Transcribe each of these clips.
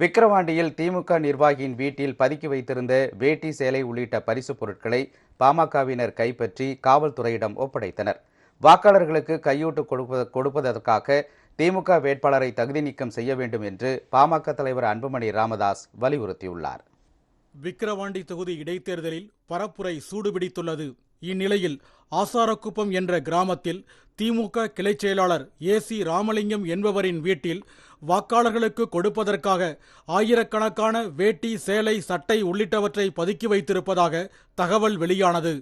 விக்கிரவாண்டியில் திமுக நிர்வாகியின் வீட்டில் பதுக்கி வைத்திருந்த வேட்டி சேலை உள்ளிட்ட பரிசுப் பொருட்களை பாமகவினர் கைப்பற்றி காவல்துறையிடம் ஒப்படைத்தனர். வாக்காளர்களுக்கு கையூட்டு கொடுப்பதற்காக திமுக வேட்பாளரை தகுதி நீக்கம் செய்ய வேண்டும் என்று பாமக தலைவர் அன்புமணி ராமதாஸ் வலியுறுத்தியுள்ளார். விக்கிரவாண்டி தொகுதி இடைத்தேர்தலில் பரப்புரை சூடுபிடித்துள்ளது. இந்நிலையில் ஆசாரக்குப்பம் என்ற கிராமத்தில் திமுக கிளைச் செயலாளர் ஏ சி ராமலிங்கம் என்பவரின் வீட்டில் வாக்காளர்களுக்கு கொடுப்பதற்காக ஆயிரக்கணக்கான வேட்டி சேலை சட்டை உள்ளிட்டவற்றை பதுக்கி வைத்திருப்பதாக தகவல் வெளியானது.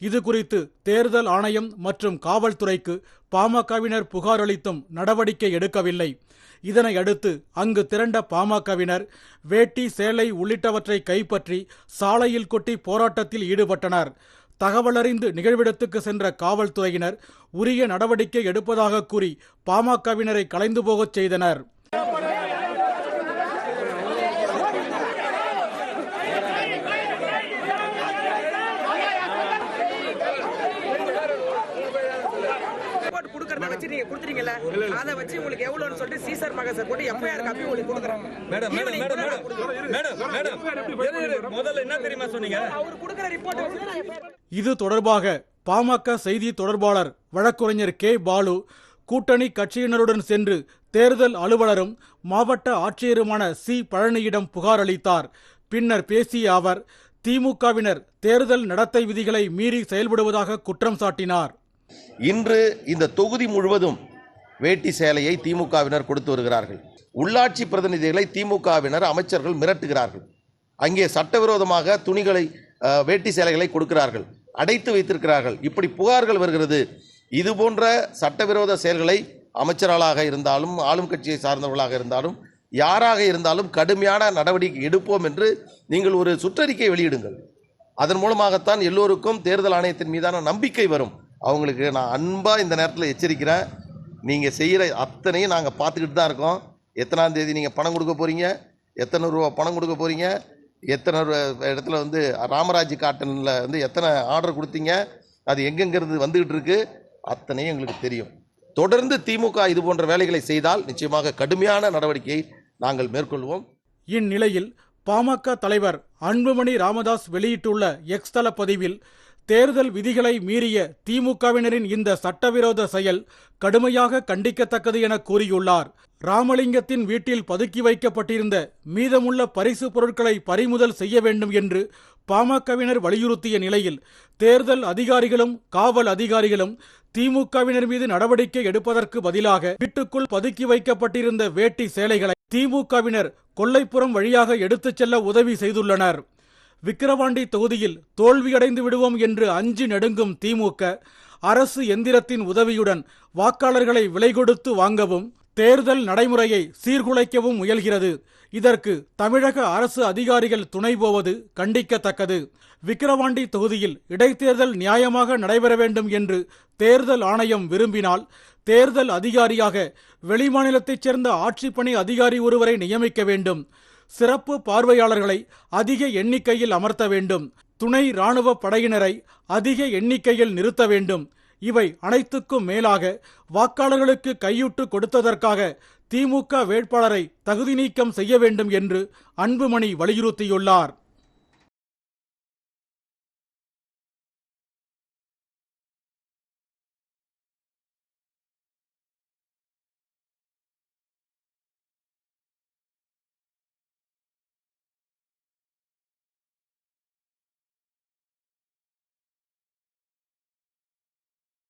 இது குறித்து தேர்தல் ஆணையம் மற்றும் காவல்துறைக்கு பாமகவினர் புகார் அளித்தும் நடவடிக்கை எடுக்கவில்லை. இதனை அடுத்து அங்கு திரண்ட பாமகவினர் வேட்டி சேலை உள்ளிட்டவற்றை கைப்பற்றி சாலையில் கொட்டி போராட்டத்தில் ஈடுபட்டனர். தகவலறிந்து நிகழ்விடத்துக்கு சென்ற காவல்துறையினர் உரிய நடவடிக்கை எடுப்பதாக கூறி பாமகவினரை கலைந்து போகச் செய்தனர். ரிப்போர்ட் கொடுக்கறத வச்சு நீங்க கொடுத்துறீங்கல்ல அதை வச்சு உங்களுக்கு எவ்வளவுன்னு சொல்லிட்டு சீசர் மகசர் போட்டு எஃப்ஐஆர் காப்பி உங்களுக்கு கொடுக்குறேன். Madam madam madam madam. Madam முதல்ல என்ன தெரியுமா சொன்னீங்க? அவர் கொடுக்குற ரிப்போர்ட் இது தொடர்பாக பாமக செய்தி தொடர்பாளர் வழக்குரைஞர் கே பாலு கூட்டணி கட்சியினருடன் சென்று தேர்தல் அலுவலரும் மாவட்ட ஆட்சியருமான சி பழனியிடம் புகார் அளித்தார். பின்னர் பேசிய அவர் திமுகவினர் தேர்தல் நடத்தை விதிகளை மீறி செயல்படுவதாக குற்றம் சாட்டினார். இன்று இந்த தொகுதி முழுவதும் வேட்டி சேலையை திமுகவினர் கொடுத்து வருகிறார்கள். உள்ளாட்சி பிரதிநிதிகளை திமுகவினர் அமைச்சர்கள் மிரட்டுகிறார்கள். அங்கே சட்டவிரோதமாக துணிகளை வேட்டி சேலைகளை கொடுக்கிறார்கள். அடைத்து வைத்திருக்கிறார்கள். இப்படி புகார்கள் வருகிறது. இது போன்ற சட்டவிரோத செயல்களை அமைச்சர்களாக இருந்தாலும் ஆளும் கட்சியை சார்ந்தவர்களாக இருந்தாலும் யாராக இருந்தாலும் கடுமையான நடவடிக்கை எடுப்போம் என்று நீங்கள் ஒரு சுற்றறிக்கை வெளியிடுங்கள். அதன் மூலமாகத்தான் எல்லோருக்கும் தேர்தல் ஆணையத்தின் மீதான நம்பிக்கை வரும். அவங்களுக்கு நான் அன்பாக இந்த நேரத்தில் எச்சரிக்கிறேன். நீங்கள் செய்கிற அத்தனையும் நாங்கள் பார்த்துக்கிட்டு தான் இருக்கோம். எத்தனாம் தேதி நீங்கள் பணம் கொடுக்க போகிறீங்க எத்தனை ரூபா பணம் கொடுக்க போகிறீங்க எத்தனை இடத்துல வந்து ராமராஜ் காட்டனில் வந்து எத்தனை ஆர்டர் கொடுத்தீங்க? அது எங்கெங்கிறது வந்துக்கிட்டு இருக்கு? அத்தனையும் எங்களுக்கு தெரியும். தொடர்ந்து திமுக இது போன்ற வேலைகளை செய்தால் நிச்சயமாக கடுமையான நடவடிக்கையை நாங்கள் மேற்கொள்வோம். இந்நிலையில் பாமக தலைவர் அன்புமணி ராமதாஸ் வெளியிட்டுள்ள எக்ஸ்தல பதிவில் தேர்தல் விதிகளை மீறிய திமுகவினரின் இந்த சட்டவிரோத செயல் கடுமையாக கண்டிக்கத்தக்கது என கூறியுள்ளார். ராமலிங்கத்தின் வீட்டில் பதுக்கி வைக்கப்பட்டிருந்த மீதமுள்ள பரிசு பொருட்களை பறிமுதல் செய்ய வேண்டும் என்று பாமகவினர் வலியுறுத்திய நிலையில் தேர்தல் அதிகாரிகளும் காவல் அதிகாரிகளும் திமுகவினர் மீது நடவடிக்கை எடுப்பதற்கு பதிலாக வீட்டுக்குள் பதுக்கி வைக்கப்பட்டிருந்த வேட்டி சேலைகளை திமுகவினர் கொல்லைப்புறம் வழியாக எடுத்துச் செல்ல உதவி செய்துள்ளனர். விக்கிரவாண்டி தொகுதியில் தோல்வியடைந்து விடுவோம் என்று அஞ்சு நடுங்கும் திமுக அரசு எந்திரத்தின் உதவியுடன் வாக்காளர்களை விலை கொடுத்து வாங்கவும் தேர்தல் நடைமுறையை சீர்குலைக்கவும் முயல்கிறது. இதற்கு தமிழக அரசு அதிகாரிகள் துணை போவது கண்டிக்கத்தக்கது. விக்கிரவாண்டி தொகுதியில் இடைத்தேர்தல் நியாயமாக நடைபெற வேண்டும் என்று தேர்தல் ஆணையம் விரும்பினால் தேர்தல் அதிகாரியாக வெளிமாநிலத்தைச் சேர்ந்த ஆட்சிப்பணி அதிகாரி ஒருவரை நியமிக்க வேண்டும். சிறப்பு பார்வையாளர்களை அதிக எண்ணிக்கையில் அமர்த்த வேண்டும். துணை ராணுவ படையினரை அதிக எண்ணிக்கையில் நிறுத்த வேண்டும். இவை அனைத்துக்கும் மேலாக வாக்காளர்களுக்கு கையூட்டு கொடுத்ததற்காக திமுக வேட்பாளரை தகுதி நீக்கம் செய்ய வேண்டும் என்று அன்புமணி வலியுறுத்தியுள்ளார்.